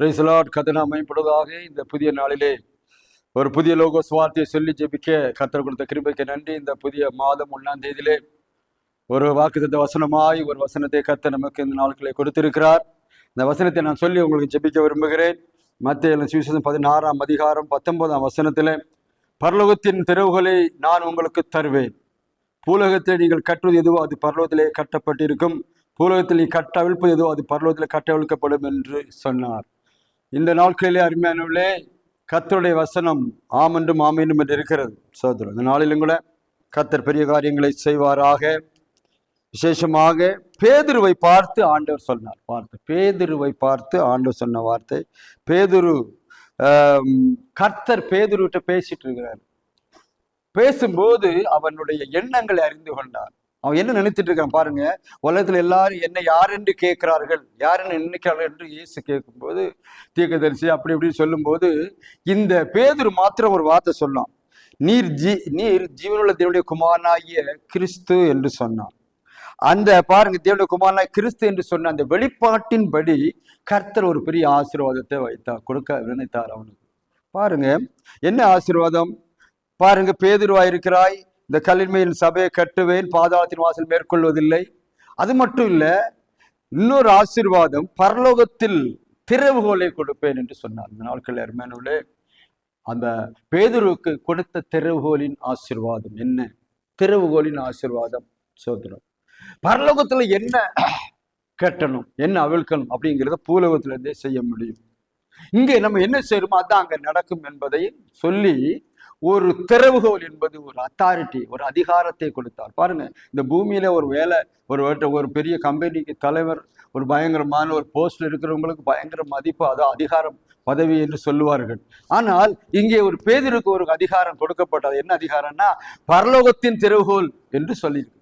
பிரைசலாட் கதனா மேம்படுவதாக இந்த புதிய நாளிலே ஒரு புதிய லோகோ சுவார்த்தையை சொல்லி ஜெபிக்க கத்தர் கொடுத்த கிருபைக்கு நன்றி. இந்த புதிய மாதம் ஒன்றாம் தேதியிலே ஒரு வாக்குத்தத்த வசனமாய் ஒரு வசனத்தை கத்த நமக்கு இந்த நாட்களை கொடுத்திருக்கிறார். இந்த வசனத்தை நான் சொல்லி உங்களுக்கு ஜெபிக்க விரும்புகிறேன். மத்திய சுவிசேஷம் பதினாறாம் அதிகாரம் பத்தொன்பதாம் வசனத்திலே பரலோகத்தின் திறவுகளை நான் உங்களுக்கு தருவேன். பூலகத்தில் நீங்கள் கட்டுவது எதுவோ அது பரலோகத்திலே கட்டப்பட்டிருக்கும். பூலகத்தில் நீ கட்ட அவிழ்ப்பது எதுவோ அது பரலோகத்தில் கட்டவிழ்க்கப்படும் என்று சொன்னார். இந்த நாட்களிலே அருமையானவர்களே கத்தருடைய வசனம் ஆமென்றும் என்றும் என்று இருக்கிறது. சோதரம் இந்த நாளிலும் கூட கத்தர் பெரிய காரியங்களை செய்வாராக. விசேஷமாக பேதுருவை பார்த்து ஆண்டவர் சொன்னார். வார்த்தை பேதுருவை பார்த்து ஆண்டவர் சொன்ன வார்த்தை. பேதுரு கர்த்தர் பேதுருவிட்ட பேசிட்டு இருக்கிறார். பேசும்போது அவனுடைய எண்ணங்களை அறிந்து கொண்டார். அவன் என்ன நினைத்துட்டு இருக்கான் பாருங்க. உலகத்துல எல்லாரும் என்ன யார் என்று கேட்கிறார்கள்? என்ன நினைக்கிறார்கள் என்று இயேசு கேட்கும்போது தீர்க்கதரிசி அப்படி இப்படின்னு சொல்லும்போது இந்த பேதுரு மாத்திரம் ஒரு வார்த்தை சொன்னான். நீர் ஜீ நீர் ஜீவனுள்ள தேவனுடைய குமாரனாகிய கிறிஸ்து என்று சொன்னான். அந்த பாருங்க தேவனுடைய குமாரனாய் கிறிஸ்து என்று சொன்ன அந்த வெளிப்பாட்டின்படி கர்த்தர் ஒரு பெரிய ஆசீர்வாதத்தை வைத்தார் கொடுக்க நினைத்தார் அவனுக்கு. பாருங்க என்ன ஆசீர்வாதம்? பாருங்க பேதுருவாய் இருக்கிறாய் இந்த கல்லின்மையின் சபையை கட்டுவேன் பாதாளத்தின் வாசல் மேற்கொள்வதில்லை. அது மட்டும் இல்லை இன்னொரு ஆசிர்வாதம் பரலோகத்தில் திறவுகோலை கொடுப்பேன் என்று சொன்னார். இந்த நாட்கள் அருமையானவர்களே அந்த பேதுருவுக்கு கொடுத்த திறவுகோலின் ஆசிர்வாதம் என்ன? திறவுகோலின் ஆசிர்வாதம் சோதனம். பரலோகத்துல என்ன கட்டணும் என்ன அவிழ்க்கணும் அப்படிங்கிறத பூலோகத்திலிருந்தே செய்ய முடியும். இங்கே நம்ம என்ன செய்யணுமோ அதான் அங்கே நடக்கும் என்பதை சொல்லி ஒரு திறவுகோல் என்பது ஒரு அத்தாரிட்டி ஒரு அதிகாரத்தை கொடுத்தார். பாருங்க இந்த பூமியில ஒரு வேலை ஒரு ஒரு பெரிய கம்பெனிக்கு தலைவர் ஒரு பயங்கரமான ஒரு போஸ்ட்ல இருக்கிறவங்களுக்கு பயங்கர மதிப்பு அதான் அதிகாரம் பதவி என்று சொல்லுவார்கள். ஆனால் இங்கே ஒரு பேதருக்கு ஒரு அதிகாரம் கொடுக்கப்பட்டது. என்ன அதிகாரம்னா பரலோகத்தின் திறவுகோல் என்று சொல்லியிருக்கு.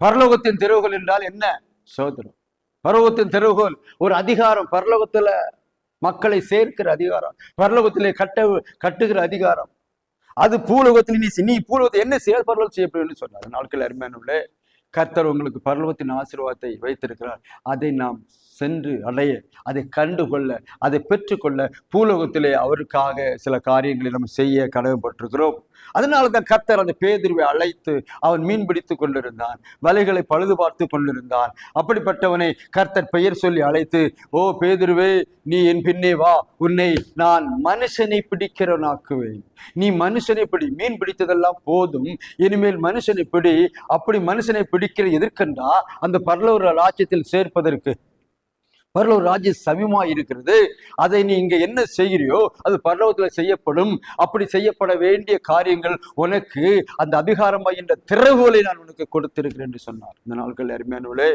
பரலோகத்தின் திறவுகோல் என்றால் என்ன? சோதரம் பரலோகத்தின் திறவுகோல் ஒரு அதிகாரம் பரலோகத்துல மக்களை சேர்க்கிற அதிகாரம் பரலோகத்திலே கட்ட கட்டுகிற அதிகாரம். அது பூலோகத்தில் நீ நீ பூலோகத்தை என்ன செயல்பாடுகள் பரலோகம் செய்யப்படும் சொன்னார். நாட்கள் அருமையானுள்ளே கர்த்தர் உங்களுக்கு பரலோகத்தின் ஆசீர்வாதத்தை வைத்திருக்கிறார். அதை நாம் சென்று அடைய அதை கண்டு கொள்ள அதை பெற்றுக்கொள்ள பூலோகத்திலே அவருக்காக சில காரியங்களை நம்ம செய்ய கடமைப்பட்டிருக்கிறோம். அதனால தான் கர்த்தர் அந்த பேதிர்வை அழைத்து அவன் மீன் பிடித்து கொண்டிருந்தான் வலைகளை பழுது பார்த்து கொண்டிருந்தான். அப்படிப்பட்டவனை கர்த்தர் பெயர் சொல்லி அழைத்து ஓ பேதிர்வே நீ என் பின்னே வா உன்னை நான் மனுஷனை பிடிக்கிறவனாக்குவேன். நீ மனுஷனை பிடி மீன் பிடித்ததெல்லாம் போதும் இனிமேல் மனுஷனை பிடி. அப்படி மனுஷனை பிடி பிடிக்கிற எதற்கென்றா அந்த பரலோர ராஜ்யத்தில் சேர்ப்பதற்கு பரலோக ராஜ்ய சமயமா இருக்கிறது. அதை நீ இங்க என்ன செய்கிறியோ அது பரலோகத்துல செய்யப்படும். அப்படி செய்யப்பட வேண்டிய காரியங்கள் உனக்கு அந்த அதிகாரமாய் என்ற திறவுகளை நான் உனக்கு கொடுத்திருக்கிறேன் என்று சொன்னார். இந்த நாட்கள் அருமையானவளே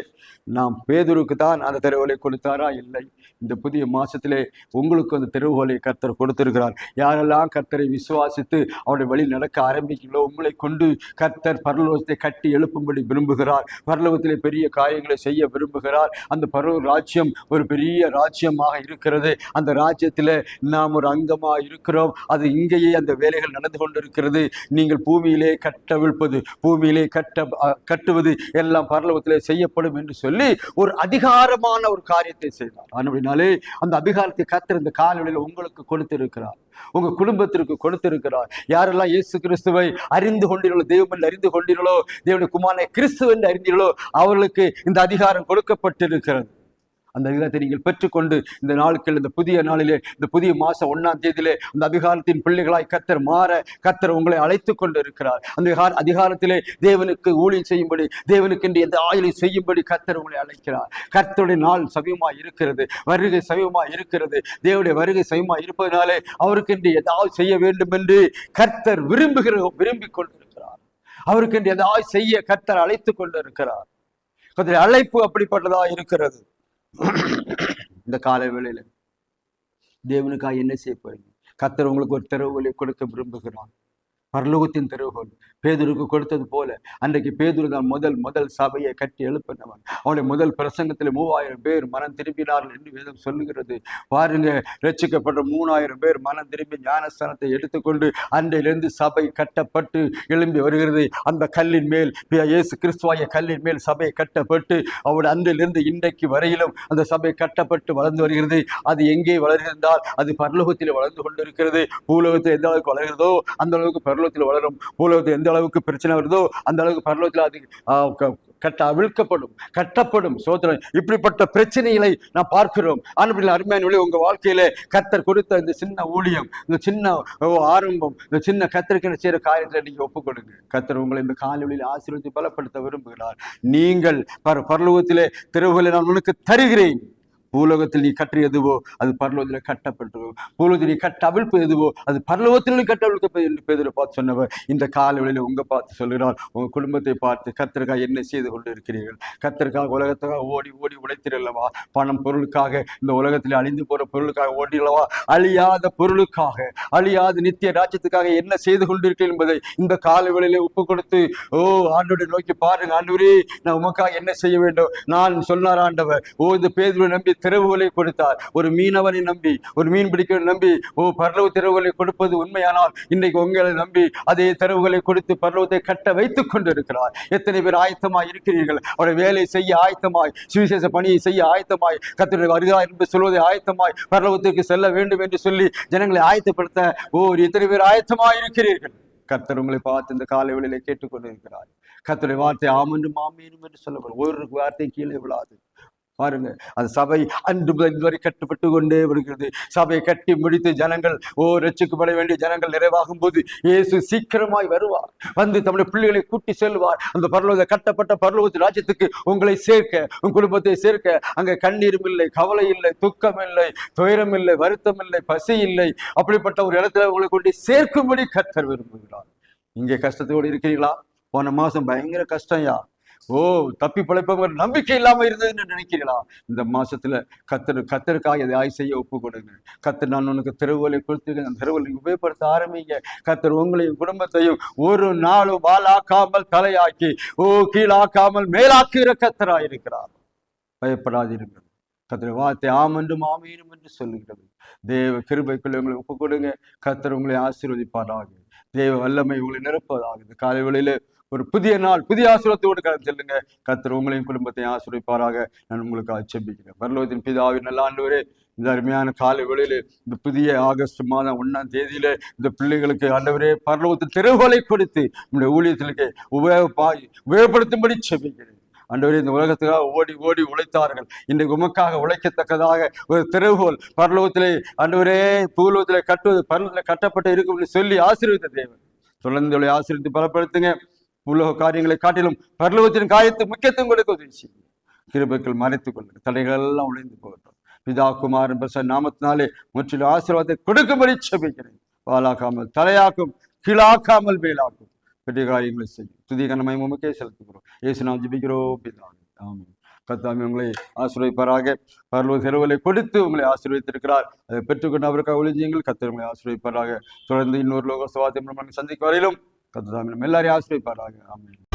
நாம் பேதுருக்கு தான் அந்த திறவுகளை கொடுத்தாரா? இல்லை. இந்த புதிய மாசத்திலே உங்களுக்கு அந்த திறவுகளை கர்த்தர் கொடுத்திருக்கிறார். யாரெல்லாம் கர்த்தரை விசுவாசித்து அவருடைய வழி நடக்க ஆரம்பிக்கிறோ உங்களை கொண்டு கர்த்தர் பரலோகத்தை கட்டி எழுப்பும்படி விரும்புகிறார். பரலோகத்திலே பெரிய காரியங்களை செய்ய விரும்புகிறார். அந்த பரலோக ராஜ்யம் ஒரு பெரிய ராஜ்யமாக இருக்கிறது. அந்த ராஜ்யத்தில் நாம் ஒரு அங்கமாக இருக்கிறோம். அது இங்கேயே அந்த வேலைகள் நடந்து கொண்டிருக்கிறது. நீங்கள் பூமியிலே கட்டவிழ்ப்பது பூமியிலே கட்ட கட்டுவது எல்லாம் பரலோகத்திலே செய்யப்படும் என்று சொல்லி ஒரு அதிகாரமான ஒரு காரியத்தை செய்தார். அப்படினாலே அந்த அதிகாரத்தை காத்திருந்த காலநிலையில் காலவெளியில் உங்களுக்கு கொடுத்திருக்கிறார். உங்க குடும்பத்திற்கு கொடுத்திருக்கிறார். யாரெல்லாம் இயேசு கிறிஸ்துவை அறிந்து கொண்டீர்களோ தெய்வம் அறிந்து கொண்டீர்களோ தேவனுடைய குமாரனை கிறிஸ்துவ என்று அறிந்தீர்களோ அவர்களுக்கு இந்த அதிகாரம் கொடுக்கப்பட்டிருக்கிறது. அந்த அதிகாரத்தை நீங்கள் பெற்றுக்கொண்டு இந்த நாட்கள் இந்த புதிய நாளிலே இந்த புதிய மாசம் ஒண்ணாம் தேதியிலே அந்த அதிகாரத்தின் பிள்ளைகளாய் கத்தர் மாற கத்தர் உங்களை அழைத்து கொண்டு இருக்கிறார் அந்த அதிகாரத்திலே தேவனுக்கு ஊழியம் செய்யும்படி தேவனுக்கு என்று எந்த ஆயுளை செய்யும்படி கத்தர் உங்களை அழைக்கிறார். கர்த்தருடைய நாள் சமயமாக இருக்கிறது வருகை சமயமாக இருக்கிறது. தேவனுடைய வருகை சமயமாக இருப்பதனாலே அவருக்கென்று ஏதாவது செய்ய வேண்டும் என்று கர்த்தர் விரும்புகிற விரும்பிக் கொண்டிருக்கிறார். அவருக்கென்று ஏதாவது செய்ய கர்த்தர் அழைத்து கொண்டு இருக்கிறார் அழைப்பு அப்படிப்பட்டதா இருக்கிறது. இந்த கால வேளையில தேவனுக்காக என்ன செய்ய போறீங்க? கத்தர் உங்களுக்கு ஒரு திறவுகளை கொடுக்க விரும்புகிறார். பரலோகத்தின் திறவுகோல் பேதுருக்கு கொடுத்தது போல அன்றைக்கு பேதுரு தான் முதல் முதல் சபையை கட்டி எழுப்பினவன். அவனுடைய முதல் பிரசங்கத்தில் மூவாயிரம் பேர் மனம் திரும்பினார்கள் என்று வேதம் சொல்லுகிறது. பாருங்க ரட்சிக்கப்பட்ட மூணாயிரம் பேர் மனம் திரும்பி ஞானஸ்தானத்தை எடுத்துக்கொண்டு அன்றையிலிருந்து சபை கட்டப்பட்டு எழும்பி வருகிறது. அந்த கல்லின் மேல் இயேசு கிறிஸ்துவாய கல்லின் மேல் சபை கட்டப்பட்டு அவருடைய அன்றிலிருந்து இன்றைக்கு வரையிலும் அந்த சபை கட்டப்பட்டு வளர்ந்து வருகிறது. அது எங்கே வளர்கிறால் அது பரலோகத்தில் வளர்ந்து கொண்டிருக்கிறது. பூலோகத்தில் எந்த அளவுக்கு வளர்கிறதோ அந்த அளவுக்கு பரலோகத்தில் வளரும். பூலோகத்தில் எந்த அளவுக்கு பிரச்சனை வருதோ அந்த அளவுக்கு பரலோகத்தில் அது கட்ட அவிழ்க்கப்படும் கட்டப்படும். சோதனை. இப்படிப்பட்ட பிரச்சனைகளை நாம் பார்க்கிறோம். ஆனால் அருமையான வழி உங்கள் வாழ்க்கையில கத்தர் கொடுத்த இந்த சின்ன ஊழியம் இந்த சின்ன ஆரம்பம் இந்த சின்ன கத்தருக்கு செய்யற காரியத்தில் நீங்க ஒப்புக்கொடுங்க. கத்தர் உங்களை இந்த காலவெளியில் ஆசீர்வதித்து பலப்படுத்த விரும்புகிறார். நீங்கள் பர பரலோகத்திலே திறவுகளை நான் உனக்கு தருகிறேன். பூலோகத்தில் நீ கற்றியதுவோ அது பரலோகத்தில் கட்டப்பட்டதோ. பூலோகத்தில் நீ கட்ட அவிழ்ப்பு எதுவோ அது பரலோகத்தில் நீ கட்ட அவிழ்க்க என்று பேதரை பார்த்து சொன்னவர். இந்த காலவெளியில் உங்க பார்த்து சொல்கிறார் உங்கள் குடும்பத்தை பார்த்து கத்தருக்காக என்ன செய்து கொண்டு இருக்கிறீர்கள் கத்தருக்காக உலகத்துக்காக ஓடி ஓடி உழைத்திரல்லவா? பணம் பொருளுக்காக இந்த உலகத்தில் அழிந்து போற பொருளுக்காக ஓடிடலவா அழியாத பொருளுக்காக அழியாத நித்திய ராஜ்யத்துக்காக என்ன செய்து கொண்டிருக்கிறேன் என்பதை இந்த காலவெளியிலே ஒப்பு கொடுத்து ஓ ஆண்டோட நோக்கி பாருங்க ஆண்டவரே நான் உமக்காக என்ன செய்ய வேண்டும்? நான் சொன்னார் ஆண்டவர். ஓ இந்த பேதுவை நம்பி திறவுகளை கொடுத்தார். ஒரு மீனவனை நம்பி ஒரு மீன் பிடிக்க நம்பி ஓ பரலவு திறவுகளை கொடுப்பது உண்மையானால் இன்றைக்கு உங்களை நம்பி அதே திறவுகளை கொடுத்து பரலவத்தை கட்ட வைத்துக் கொண்டிருக்கிறார். எத்தனை பேர் ஆயத்தமாய் இருக்கிறீர்கள்? அவருடைய வேலை செய்ய ஆயத்தமாய் சுவிசேஷ பணியை செய்ய ஆயத்தமாய் கத்தருடைய வருகா என்று சொல்வதை ஆயத்தமாய் பரலவத்துக்கு செல்ல வேண்டும் என்று சொல்லி ஜனங்களை ஆயத்தப்படுத்த ஓ எத்தனை பேர் ஆயத்தமாய் இருக்கிறீர்கள்? கர்த்தர் உங்களை பார்த்து இந்த காலை வேளையிலே கேட்டுக்கொண்டிருக்கிறார். கர்த்தருடைய வார்த்தை ஆமென்றும் ஆமீனும் என்று சொல்லப்படும். ஒரு வார்த்தை கீழே விழாது. பாருங்க அந்த சபை அன்று முதல் இதுவரை கட்டுப்பட்டு கொண்டே வருகிறது. சபையை கட்டி முடித்து ஜனங்கள் ஓ ரட்சிக்கப்பட வேண்டிய ஜனங்கள் நிறைவாகும் போது இயேசு சீக்கிரமாய் வருவார். வந்து தம்முடைய பிள்ளைகளை கூட்டி செல்வார். அந்த பரலோக கட்டப்பட்ட பரலோகத்து ராஜ்யத்துக்கு உங்களை சேர்க்க உன் குடும்பத்தை சேர்க்க. அங்க கண்ணீரும் இல்லை கவலை இல்லை துக்கம் இல்லை துயரம் இல்லை வருத்தம் இல்லை பசி இல்லை. அப்படிப்பட்ட ஒரு இடத்துல உங்களை கொண்டு சேர்க்கும்படி கத்தர் விரும்புகிறார். இங்கே கஷ்டத்தோடு இருக்கிறீங்களா போன மாசம் பயங்கர கஷ்டம்யா ஓ தப்பி பிழைப்பவங்க நம்பிக்கை இல்லாம இருந்ததுன்னு நினைக்கிறீங்களா இந்த மாசத்துல கத்தர் கத்தருக்காக எதை செய்ய ஒப்பு கொடுங்க கத்தர் நான் உனக்கு திருவலை கொடுத்துருக்கேன் அந்த திருவலை உபயோகப்படுத்த ஆரம்பிங்க. கத்தர் உங்களையும் குடும்பத்தையும் ஒரு நாளும் வாழாக்காமல் தலையாக்கி ஓ கீழாக்காமல் மேலாக்குகிற கத்தரா இருக்கிறார். பயப்படாதிருங்கள் கத்திர வார்த்தை ஆமென்றும் ஆமீனும் என்று சொல்லுகிறது. தேவ கிருபைக்குள்ள உங்களை ஒப்பு கொடுங்க. கத்தர் உங்களை ஆசீர்வதிப்பாராக. தேவ வல்லமை உங்களை நிரப்பதாக இந்த காலை வேளையில ஒரு புதிய நாள் புதிய ஆசீர்வாதத்தோடு கடந்து செல்லுங்க. கத்தர் உங்களையும் குடும்பத்தையும் ஆசீர்வதிப்பாராக நான் உங்களுக்கு ஆட்சேபிக்கிறேன். பரலோகத்தின் பிதாவின் நல்ல ஆண்டவரே இந்த அருமையான காலை வேளையில இந்த புதிய ஆகஸ்ட் மாதம் ஒன்றாம் தேதியில இந்த பிள்ளைகளுக்கு ஆண்டவரே பரலோகத்து தெருவுகளை கொடுத்து நம்முடைய ஊழியத்திற்கு உபயோகப்பா உபயோகப்படுத்தும்படி செபிக்கிறேன். அன்றவரே இந்த உலகத்துக்காக ஓடி ஓடி உழைத்தார்கள். இன்றைக்கு உமக்காக உழைக்கத்தக்கதாக ஒரு திறவுகோல் பரலோகத்திலே ஆண்டவரே பூலோகத்திலே கட்டுவது பரலோகத்தில் கட்டப்பட்டு இருக்கும் சொல்லி ஆசீர்வித்த தேவன். தொடர்ந்து ஆசீர்வித்து பலப்படுத்துங்க. உலக காரியங்களை காட்டிலும் பரலோகத்தின் காயத்து முக்கியத்துவம் கொடுக்க உதவி செய்யும். கிருபைகள் மறைத்துக் கொள்ளுங்க தடைகள் எல்லாம் உழைந்து போகட்டும். பிதா குமாரன் பிரச நாமத்தினாலே முற்றிலும் ஆசீர்வாதத்தை கொடுக்கும்படி செபிக்கிறேன். வாலாக்காமல் தலையாக்கும் கீழாக்காமல் மேலாக்கும். பெரிய காரியங்களை செய்யும். துதிகனமை உமக்கே செலுத்துகிறோம். இயேசு நாம் ஜிபிக்கிறோம் பிதாவே. கத்தாமி உங்களை ஆசிரியப்பாராக பரலோக செலவுகளை கொடுத்து உங்களை ஆசீர்வதித்திருக்கிறார். அதை பெற்றுக்கொண்டு அவருக்காக ஒளிஞ்சியங்கள் கத்தர் உங்களை ஆசிரியப்பாராக தொடர்ந்து இன்னொரு லோக சுவாத்தியம் சந்திக்கும் வரையிலும் கத்தாமி நம்ம எல்லாரையும் ஆசீர்வதிப்பாராக ஆமென்